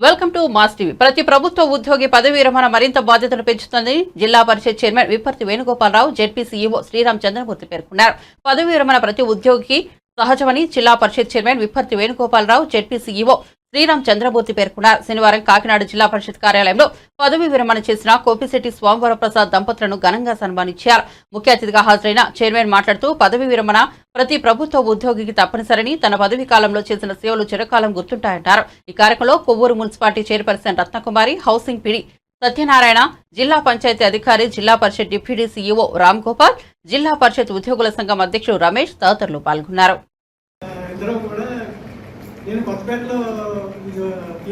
Welcome to mass TV. ప్రతి ప్రభుత్వ ఉద్యోగి పదవి విరమణ మరింత బాధ్యతలు పెంచుతుందని Zilla Parishad chairman Vipparthi Venugopalarao ZP CEO Sriram Chandramurthy పేర్కొన్నారు. పదవి విరమణ ప్రతి ఉద్యోగికి సహజమని Zilla Parishad chairman Vipparthi Venugopalarao ZP CEO Sriram Chandramurthy పేర్కొన్నారు శనివారం కాకినాడ జిల్లా పరిషత్ కార్యాలయంలో పదవి విరమణ చేసిన కోపిశెట్టి స్వామివర ప్రసాద్ దంపతులను ఘనంగా సన్మానించారు. ముఖ్య అతిథిగా హాజరైన చైర్మన్ మాట్లాడుతూ పదవి విరమణ ప్రతి ప్రభుత్వ ఉద్యోగికి తప్పనిసరిని తన పదవి కాలంలో చేసిన సేవలు చిరకాలం గుర్తుంటాయన్నారు ఈ కార్యక్రమంలో Kovvur municipality chairperson Ratnakumari housing PD Satyanarayana Zilla Panchayat అధికారి జిల్లా పరిషత్ డిప్యూటీ సీఈఓ రామ్ గోపాల్ జిల్లా పరిషత్ ఉద్యోగుల సంఘం అధ్యక్షుడు రమేష్ తదితరులు పాల్గొన్నారు. నేను కొత్తపేటలో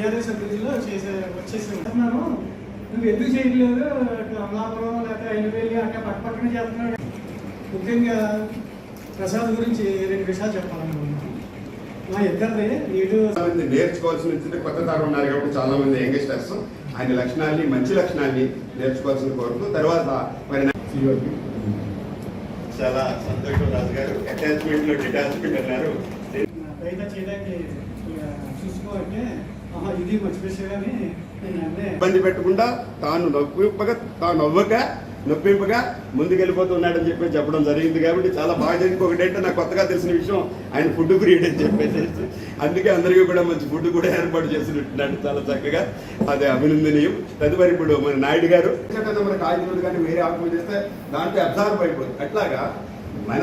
టీఆర్ఎస్ అభివృద్ధిలో చేసే వచ్చేసి ఉంటున్నాను నువ్వు ఎందుకు చేయట్లేదు? అటు అమలాపురం లేకపోతే ఐనవేలి అక్కడ పక్క పక్కనే చేస్తున్నాడు. ముఖ్యంగా ప్రసాద్ గురించి రెండు విషయాలు చెప్పాలనుకుంటున్నాను మా ఇద్దరిది మంది నేర్చుకోవాల్సిన కొత్త తరం ఉన్నారు కాబట్టి చాలా మంది యంగ్స్టర్స్. ఆయన లక్షణాన్ని మంచి లక్షణాన్ని నేర్చుకోవాల్సిన కోరుతూ తర్వాత మరి చాలా సంతోషం రాజు గారు అటాచ్మెంట్లో డిటాచ్మెంట్ అన్నారు. చూసుకోవాలంటే ఆహా ఇది మంచి విషయం అని నేను అంటే ఇబ్బంది పెట్టకుండా తాను నొప్పింపగా తాను నవ్వక నొప్పింపగా ముందుకెళ్ళిపోతున్నాడని చెప్పి చెప్పడం జరిగింది కాబట్టి చాలా బాగా జరిగింది. ఒకటంటే నాకు కొత్తగా తెలిసిన విషయం ఆయన ఫుడ్ ఫ్రీడ్ అని చెప్పేసి. అందుకే అందరికీ కూడా మంచి ఫుడ్ కూడా ఏర్పాటు చేసినట్టున్నాడు చాలా చక్కగా. అది అభినందనీయం. తదుపరి ఇప్పుడు మన నాయుడు గారు. మన కాగితాలు కానీ వేరే ఆకులు చేస్తే దాంట్లో అబ్జర్వ్ అయిపోతుంది అట్లాగా మన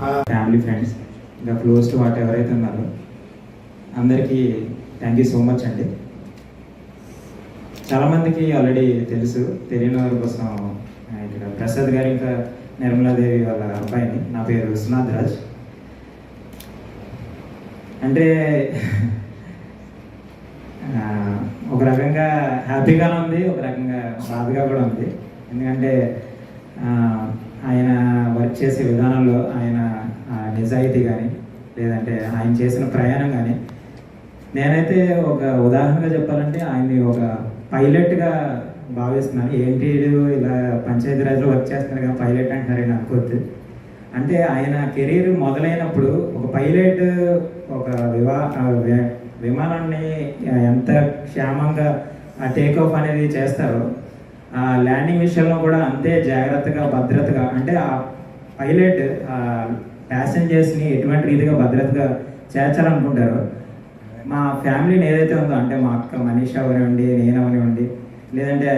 ఆ, ఫ్యామిలీ ఫ్రెండ్స్ ఇంకా క్లోజ్ టు వాట్ ఎవరైతే ఉన్నారో అందరికీ థ్యాంక్ యూ సో మచ్ అండి. చాలామందికి ఆల్రెడీ తెలుసు తెలియని వారి కోసం ఇక్కడ ప్రసాద్ గారు ఇంకా నిర్మలాదేవి వాళ్ళ అబ్బాయిని నా పేరు విశ్వనాథ్ రాజ్. అంటే ఒక రకంగా హ్యాపీగానే ఉంది ఒక రకంగా బాధగా కూడా ఉంది. ఎందుకంటే ఆయన వర్క్ చేసే విధానంలో ఆయన నిజాయితీ కానీ లేదంటే ఆయన చేసిన ప్రయాణం కానీ నేనైతే ఒక ఉదాహరణగా చెప్పాలంటే ఆయన్ని ఒక పైలట్గా భావిస్తున్నాను. ఏంటి ఇలా పంచాయతీరాజ్లో వర్క్ చేస్తున్నారు కదా పైలట్ ఆయన అనుకోవద్దు అంటే ఆయన కెరీర్ మొదలైనప్పుడు ఒక పైలట్ ఒక వివా విమానాన్ని ఎంత క్షేమంగా ఆ టేక్ ఆఫ్ అనేది చేస్తారో ఆ ల్యాండింగ్ విషయంలో కూడా అంతే జాగ్రత్తగా భద్రతగా అంటే ఆ పైలట్ ఆ ప్యాసింజర్స్ని ఎటువంటి రీతిగా భద్రతగా చేర్చాలనుకుంటారో మా ఫ్యామిలీని ఏదైతే ఉందో అంటే మా అక్క మనీష్ అవనివ్వండి నేను అవనివ్వండి లేదంటే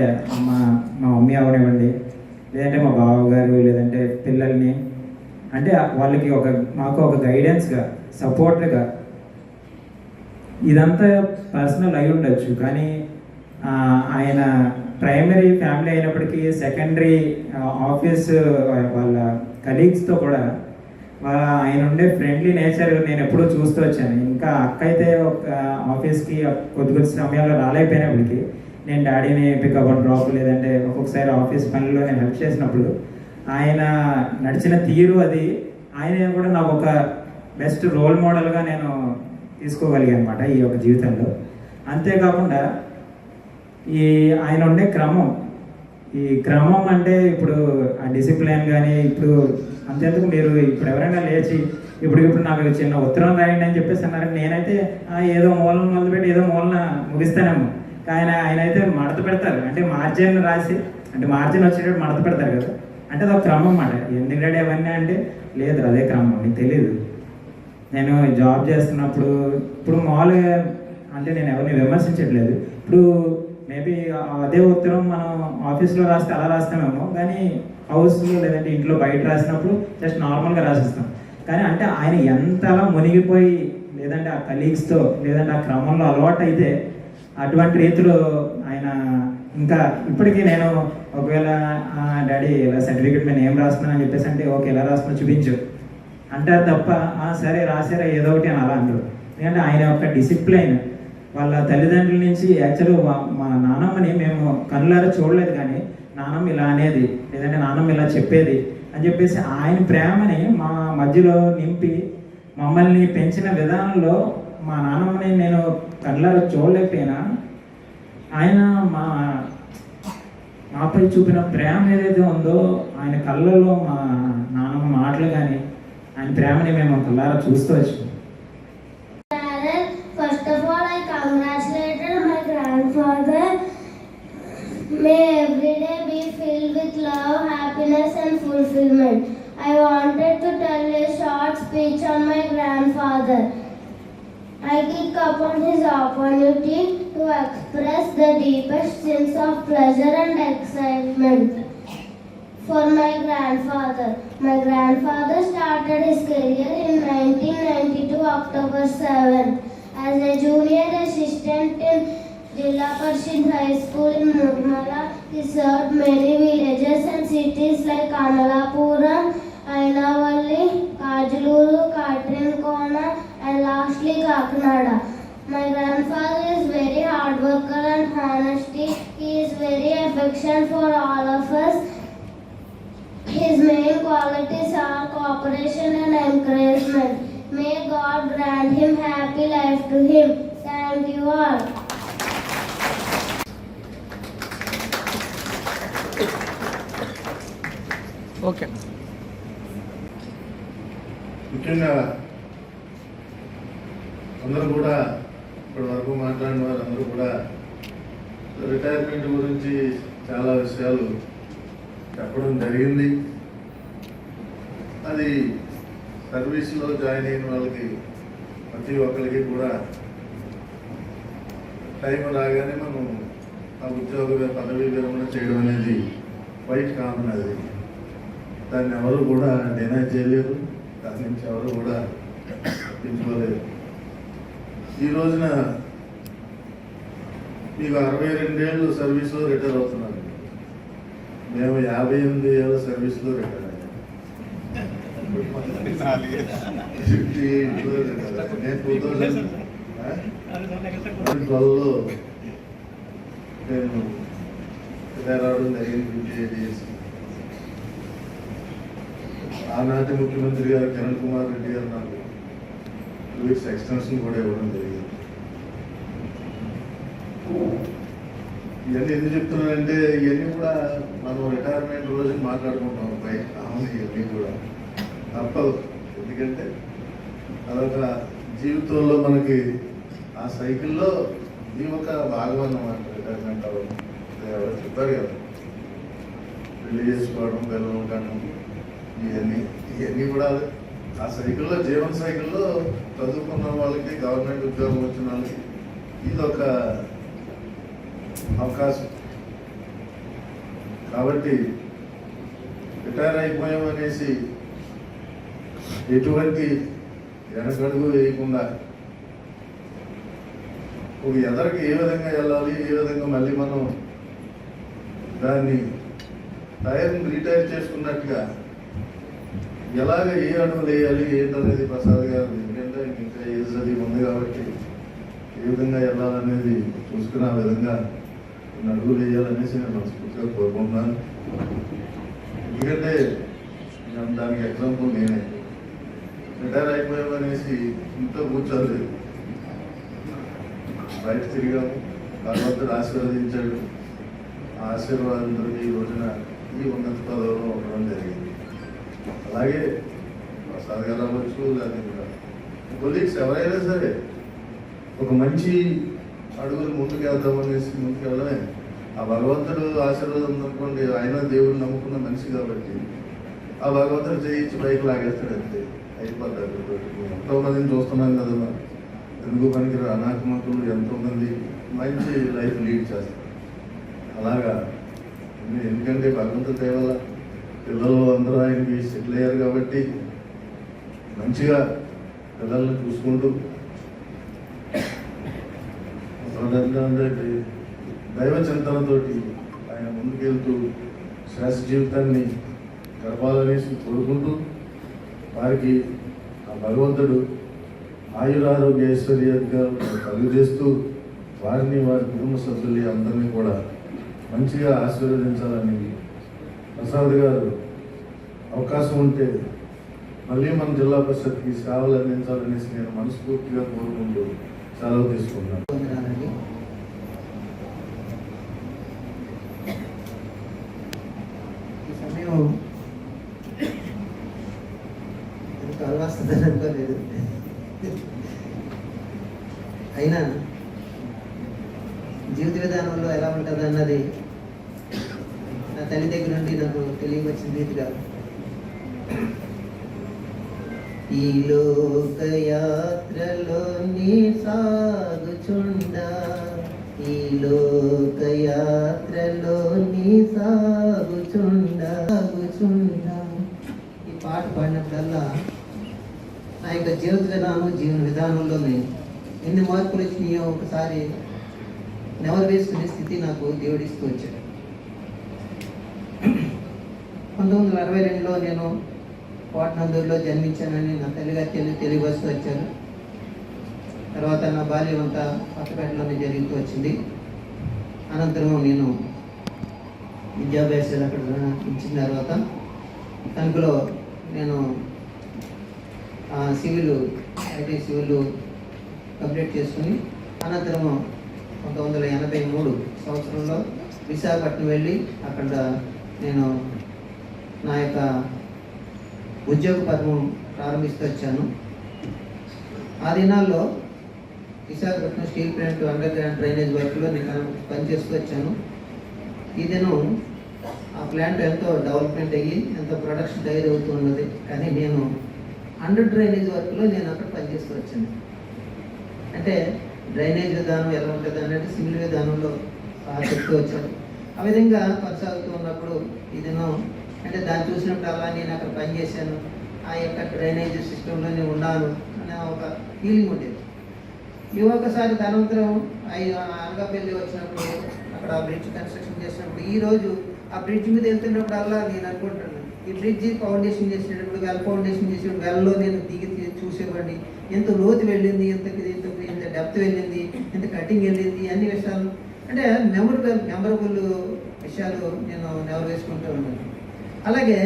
మా మా మమ్మీ అవనివ్వండి లేదంటే మా బావగారు లేదంటే పిల్లల్ని అంటే వాళ్ళకి ఒక మాకు ఒక గైడెన్స్గా సపోర్ట్గా ఇదంతా పర్సనల్ అయి ఉండొచ్చు. కానీ ఆయన ప్రైమరీ ఫ్యామిలీ అయినప్పటికీ సెకండరీ ఆఫీస్ వాళ్ళ కలీగ్స్తో కూడా ఆయన ఉండే ఫ్రెండ్లీ నేచర్ నేను ఎప్పుడూ చూస్తూ వచ్చాను. ఇంకా అక్క అయితే ఒక ఆఫీస్కి కొద్ది కొద్ది సమయాల్లో రాలేకపోయినప్పటికీ నేను డాడీని పికప్ అండ్ డ్రాప్ లేదంటే ఒక్కొక్కసారి ఆఫీస్ పనిలో నేను హెల్ప్ చేసినప్పుడు ఆయన నడిచిన తీరు అది. ఆయన కూడా నాకు ఒక బెస్ట్ రోల్ మోడల్గా నేను తీసుకోగలిగాను అనమాట ఈ యొక్క జీవితంలో. అంతేకాకుండా ఈ ఆయన ఉండే క్రమం. ఈ క్రమం అంటే ఇప్పుడు ఆ డిసిప్లిన్ కానీ ఇప్పుడు అంతేందుకు మీరు ఇప్పుడు ఎవరైనా లేచి ఇప్పుడు ఇప్పుడు నాకు చిన్న ఉత్తరం రాయండి అని చెప్పేసి అన్నారు నేనైతే ఏదో మూలన మొదలుపెట్టి ఏదో మూలన ముగిస్తానేమో. ఆయన ఆయన అయితే మడత పెడతారు. అంటే మార్జిన్ రాసి అంటే మార్జిన్ వచ్చేటప్పుడు మడత పెడతారు కదా. అంటే అది ఒక క్రమం అన్నమాట. ఎందుకు రెడీ అవన్నీ అంటే లేదు అదే క్రమం నీకు తెలియదు నేను జాబ్ చేస్తున్నప్పుడు ఇప్పుడు మామూలుగా అంటే నేను ఎవరిని విమర్శించట్లేదు. ఇప్పుడు మేబీ అదే ఉత్తరం మనం ఆఫీస్లో రాస్తే అలా రాస్తామేమో. కానీ హౌస్లో లేదంటే ఇంట్లో బయట రాసినప్పుడు జస్ట్ నార్మల్గా రాసిస్తాం. కానీ అంటే ఆయన ఎంతలా మునిగిపోయి లేదంటే ఆ కలీగ్స్తో లేదంటే ఆ క్రమంలో అలవాటు అయితే అటువంటి రీతిలో ఆయన ఇంకా ఇప్పటికీ నేను ఒకవేళ డాడీ ఇలా సర్టిఫికేట్ మీద ఏం రాస్తున్నాను అని చెప్పేసి అంటే ఓకే ఎలా రాస్తున్నా చూపించు. అంటారు తప్ప "ఆ, సరే రాసారా ఏదో ఒకటి అని అలా అంటారు. ఎందుకంటే ఆయన యొక్క డిసిప్లైన్ వాళ్ళ తల్లిదండ్రుల నుంచి యాక్చువల్గా మా మా నానమ్మని మేము కళ్ళారా చూడలేదు కానీ నానమ్మ ఇలా అనేది లేదంటే నాన్నమ్మ ఇలా చెప్పేది అని చెప్పేసి ఆయన ప్రేమని మా మధ్యలో నింపి మమ్మల్ని పెంచిన విధానంలో మా నానమ్మని నేను కళ్ళారా చూడలేకపోయినా ఆయన మా మాపై చూపిన ప్రేమ ఏదైతే ఉందో ఆయన కళ్ళల్లో మా నాన్నమ్మ మాటలు కానీ ఆయన ప్రేమని మేము కళ్ళారా చూస్తూ వచ్చాము First of all, I congratulated my grandfather. With love, happiness, and fulfillment. I wanted to tell a short speech on my grandfather. I kick upon his opportunity to express the deepest sense of pleasure and excitement for my grandfather. My grandfather started his career in 1992 October 7 as a junior assistant in Jilla Parshid High School in Murmala. He served many villages and cities like Amalapuram, Ainavalli, Kajuluru, Katrinkona and lastly Kakinada. My grandfather is very hard worker and honesty. He is very affection for all of us. His main qualities are cooperation and encouragement. May God grant him happy life to him. Thank you all. ముఖ్యంగా అందరూ కూడా ఇప్పటి వరకు మాట్లాడిన వారందరూ కూడా retirement గురించి చాలా విషయాలు చెప్పడం జరిగింది. అది సర్వీస్లో జాయిన్ అయిన వాళ్ళకి ప్రతి ఒక్కరికి కూడా టైం రాగానే మనం ఆ ఉద్యోగ పదవీ విరమణ చేయడం అనేది వైట్ కామన్ అది. దాన్ని ఎవరు కూడా డినై చేయలేరు. దాని నుంచి ఎవరు కూడా తప్పించుకోలేరు ఈ రోజున మీకు అరవై రెండేళ్ళు సర్వీస్లో రిటైర్ అవుతున్నారు. మేము యాభై ఎనిమిది ఏళ్ళ సర్వీస్లో రిటైర్ నేను టూ థౌజండ్ ట్వెల్వ్లో నేను రిటైర్ అవడం జరిగింది. ఆనాటి ముఖ్యమంత్రి గారు కిరణ్ కుమార్ రెడ్డి గారు నాకు టూ వీక్స్ ఎక్స్టెన్షన్ కూడా ఇవ్వడం జరిగింది. ఇవన్నీ ఎందుకు చెప్తున్నానంటే ఇవన్నీ కూడా మనం రిటైర్మెంట్ రోజు మాట్లాడుకుంటాం పై ఇవన్నీ కూడా. తప్పదు. ఎందుకంటే అదొక జీవితంలో మనకి ఆ సైకిల్లో ఇది ఒక భాగం అన్నమాట రిటైర్మెంట్ అవ్వడం. ఎవరో చెప్పారు కదా. పెళ్ళి చేసుకోవడం పిల్లలు కనడం. ఇవన్నీ ఇవన్నీ కూడా ఆ సైకిల్లో జీవన సైకిల్లో చదువుకున్న వాళ్ళకి గవర్నమెంట్ ఉద్యోగం వచ్చిన వాళ్ళకి ఇది ఒక అవకాశం. కాబట్టి రిటైర్ అయిపోయాం అనేసి ఎటువంటి వెనకడుగు వేయకుండా ఒక ఎదరికి ఏ విధంగా వెళ్ళాలి ఏ విధంగా మళ్ళీ మనం దాన్ని టైర్ని రిటైర్ చేసుకున్నట్టుగా ఎలాగ ఏ అడుగులు వేయాలి ఏంటనేది ప్రసాద్ గారు ఎందుకంటే ఇంకా ఏజ్ అది ఉంది కాబట్టి ఏ విధంగా వెళ్ళాలనేది చూసుకున్న విధంగా కొన్ని అడుగులు వేయాలనేసి నేను మనస్ఫూర్తిగా కోరుకుంటున్నాను. ఎందుకంటే నేను దానికి ఎగ్జాంపుల్ నేనే. రిటైర్ అయిపోయామనేసి ఇంట్లో కూర్చోలేదు. బయట తిరిగాము భగవంతుడు ఆశీర్వదించాడు. ఆశీర్వాదంతో ఈ రోజున ఈ ఉన్నత పదవిలో ఉండడం జరిగింది. అలాగే ప్రసాద్ గారు అవ్వచ్చు లేదా కొలీగ్స్ ఎవరైనా సరే ఒక మంచి అడుగులు ముందుకు వెళ్దామనేసి ముందుకు వెళ్ళడమే ఆ భగవంతుడు ఆశీర్వాదం అనుకోండి ఆయన దేవుడు నమ్ముకున్న మనిషి కాబట్టి ఆ భగవంతుడు చేయించి పైకి లాగేస్తాడు అంతే. అయిపోతాడు ఎంతో మందిని చూస్తున్నాం కదా మనం. తెలుగు పనికి అనాత్మకులు ఎంతోమంది మంచి లైఫ్ లీడ్ చేస్తారు. అలాగా. ఎందుకంటే భగవంతుడు దయ పిల్లలు అందరూ ఆయనకి సెటిల్ అయ్యారు కాబట్టి మంచిగా పిల్లల్ని చూసుకుంటూ దైవ చింతనతోటి ఆయన ముందుకెళ్తూ శ్వాస జీవితాన్ని గడపాలనేసి కోరుకుంటూ వారికి ఆ భగవంతుడు ఆయురారోగ్య ఐశ్వర్యంగా కలుగు చేస్తూ వారిని వారి కుటుంబ సభ్యుల్ని అందరినీ కూడా మంచిగా ఆశీర్వదించాలని ప్రసాద్ గారు అవకాశం ఉంటే మళ్ళీ మన జిల్లా పరిషత్కి సేవలు అందించాలనేసి నేను మనస్ఫూర్తిగా కోరుకుంటూ సెలవు తీసుకున్నాను పొందడానికి ఈ సమయం అయినా జీవిత విధానంలో ఎలా ఉంటుంది అన్నది తల్లి దగ్గర నుండి నాకు తెలియవచ్చింది ఇదిగా ఈ లోకయాత్రలో నీ సాగుచుండా ఈ లోకయాత్రలో నీ సాగుచుండా సాగుచుండా. ఈ పాట పాడినప్పుడల్లా నా యొక్క జీవిత విధానం జీవన విధానంలోనే ఎన్ని మార్పులు వచ్చినాయో ఒకసారి నెవరు వేసుకునే స్థితి నాకు దేవుడిస్తూ వచ్చాడు. పంతొమ్మిది వందల అరవై రెండులో నేను కోటనందూరులో జన్మించానని నా తల్లిగారు తెలి తెలియవస్తూ వచ్చారు. తర్వాత నా బాల్యం అంతా కొత్తపేటలోనే జరుగుతూ వచ్చింది. అనంతరం నేను విద్యాభ్యాసాలు అక్కడ ఇచ్చిన తర్వాత తణుకులో నేను ఆ, సివిల్ ఐటీ సివిల్ కంప్లీట్ చేసుకుని అనంతరము పంతొమ్మిది వందల ఎనభై మూడు సంవత్సరంలో విశాఖపట్నం వెళ్ళి అక్కడ నేను నా యొక్క ఉద్యోగ పదం ప్రారంభిస్తూ వచ్చాను. ఆ దినాల్లో Visakhapatnam steel plant underground drainage వర్క్లో నేను పనిచేస్తూ వచ్చాను. ఈ దినం ఆ ప్లాంట్ ఎంతో డెవలప్మెంట్ అయ్యి ఎంతో ప్రొడక్షన్ తయారవుతూ ఉన్నది. కానీ నేను అండర్ డ్రైనేజ్ వర్క్లో నేను అక్కడ పనిచేస్తూ వచ్చాను. అంటే డ్రైనేజ్ విధానం ఎలా ఉంటుంది అన్నట్టు సివిల్ విధానంలో చెప్తూ వచ్చాను. ఆ విధంగా కొనసాగుతూ ఉన్నప్పుడు ఇదేనో అంటే దాన్ని చూసినప్పుడల్లా నేను అక్కడ పనిచేశాను ఆ యొక్క డ్రైనేజ్ సిస్టంలోనే ఉన్నాను అనే ఒక ఫీలింగ్ ఉండేది. ఈ ఒకసారి ధనంతరం అనకాపల్లి వచ్చినప్పుడు అక్కడ ఆ బ్రిడ్జ్ కన్స్ట్రక్షన్ చేసినప్పుడు ఈ రోజు ఆ బ్రిడ్జ్ మీద వెళ్తున్నప్పుడల్లా నేను అనుకుంటున్నాను. ఈ బ్రిడ్జ్ ఫౌండేషన్ చేసినప్పుడు వెల్ ఫౌండేషన్ చేసినప్పుడు వెల్లో నేను దిగి చూసేవాడిని. ఎంత లోతు వెళ్ళింది ఎంత ఎంత ఎంత డెప్త్ వెళ్ళింది ఎంత కటింగ్ వెళ్ళింది అన్ని విషయాలు. అంటే మెమొరబుల్ మెమొరబుల్ విషయాలు నేను నెవరు వేసుకుంటూ ఉన్నాను. అలాగే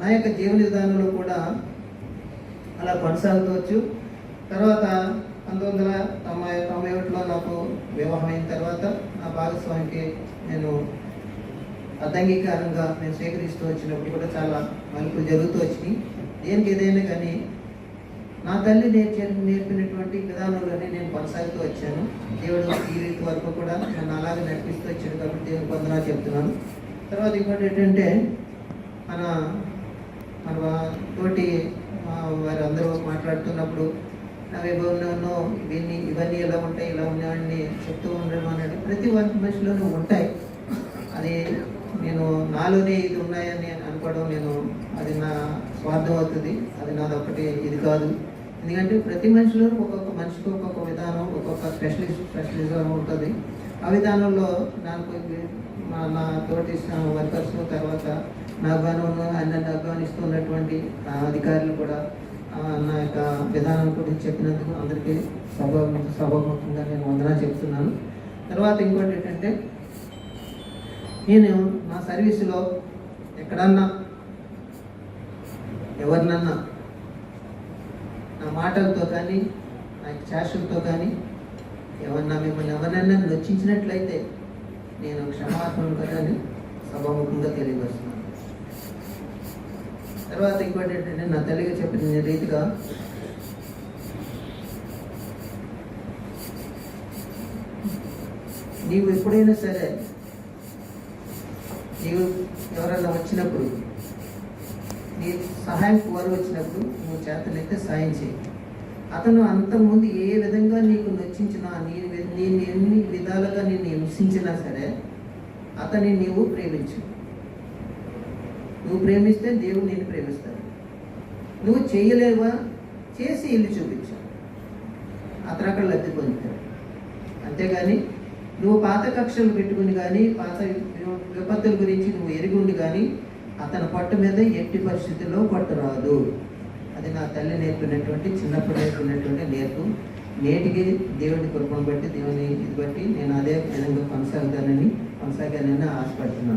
నా యొక్క జీవన విధానంలో కూడా అలా కొనసాగుతవచ్చు. తర్వాత పంతొమ్మిది వందల తొంభై తొంభై ఒకటిలో నాకు వివాహం అయిన తర్వాత నా భాగస్వామికి నేను అర్థంగీకారంగా నేను స్వీకరిస్తూ వచ్చినప్పుడు కూడా చాలా మలుపులు జరుగుతూ వచ్చినాయి. దేనికి ఏదైనా కానీ నా తల్లి నేర్చే నేర్పినటువంటి విధానంలోనే నేను కొనసాగుతూ వచ్చాను. దేవుడు ఈ రీతి వరకు కూడా నన్ను అలాగే నడిపిస్తూ వచ్చాడు కాబట్టి దేవుని పొందనా చెప్తున్నాను. తర్వాత ఇంకోటి ఏంటంటే మన మన తోటి వారందరూ మాట్లాడుతున్నప్పుడు నా ఉన్నాను ఇవన్నీ ఇవన్నీ ఎలా ఉంటాయి ఇలా ఉన్నాయని చెప్తూ ఉండడం అనేది ప్రతి ఒక్క మనిషిలోనూ ఉంటాయి. అది నేను నాలోనే ఇది ఉన్నాయని అనుకోవడం నేను అది నా స్వార్థం అవుతుంది. అది నాది ఒకటి ఇది కాదు. ఎందుకంటే ప్రతి మనిషిలో ఒక్కొక్క మనిషికి ఒక్కొక్క విధానం ఒక్కొక్క స్పెషలిస్ట్ స్పెషలిజం ఉంటుంది. ఆ విధానంలో నాకు మా నా తోటి వర్కర్స్ తర్వాత నా ఆయన నన్ను అభిమానిస్తున్నటువంటి అధికారులు కూడా నా యొక్క విధానం గురించి చెప్పినందుకు అందరికీ సభ సభాముఖంగా నేను వందన చెప్తున్నాను. తర్వాత ఇంకోటి ఏంటంటే నేను నా సర్వీసులో ఎక్కడన్నా ఎవరినన్నా నా మాటలతో కానీ నా చేష్టలతో కానీ ఎవరన్నా మిమ్మల్ని ఎవరినైనా నొచ్చించినట్లయితే నేను క్షమాపణ కదా అని సభాముఖంగా తెలియజేస్తున్నాను. తర్వాత ఇంకోటి ఏంటంటే నా తల్లిగా చెప్పిన రీతిగా నీవు ఎప్పుడైనా సరే నీవు ఎవరైనా వచ్చినప్పుడు నీ సహాయం కోరి వచ్చినప్పుడు నువ్వు చేతనైతే సాయం చేయి. అతను అంతకుముందు ఏ విధంగా నీకు నచ్చించినా నీ నేను ఎన్ని విధాలుగా నిన్ను హింసించినా సరే అతన్ని నీవు ప్రేమించు. నువ్వు ప్రేమిస్తే దేవుడు నేను ప్రేమిస్తాడు. నువ్వు చేయలేవా? చేసి ఇల్లు చూపించు. అతను అక్కడ లబ్ధి పొందుతాడు. అంతేగాని నువ్వు పాత కక్షలు పెట్టుకుని కానీ పాత విపత్తుల గురించి నువ్వు ఎరిగి ఉండి కానీ అతని పట్టు మీద ఎట్టి పరిస్థితుల్లో రాదు. అది నా తల్లి నేర్పినటువంటి చిన్నప్పుడు నేర్పినటువంటి నేర్పు. నేటికి దేవుని కృపను బట్టి దేవుని ఇది బట్టి నేను అదే విధంగా కొనసాగుతానని కొనసాగానని ఆశపడుతున్నాను.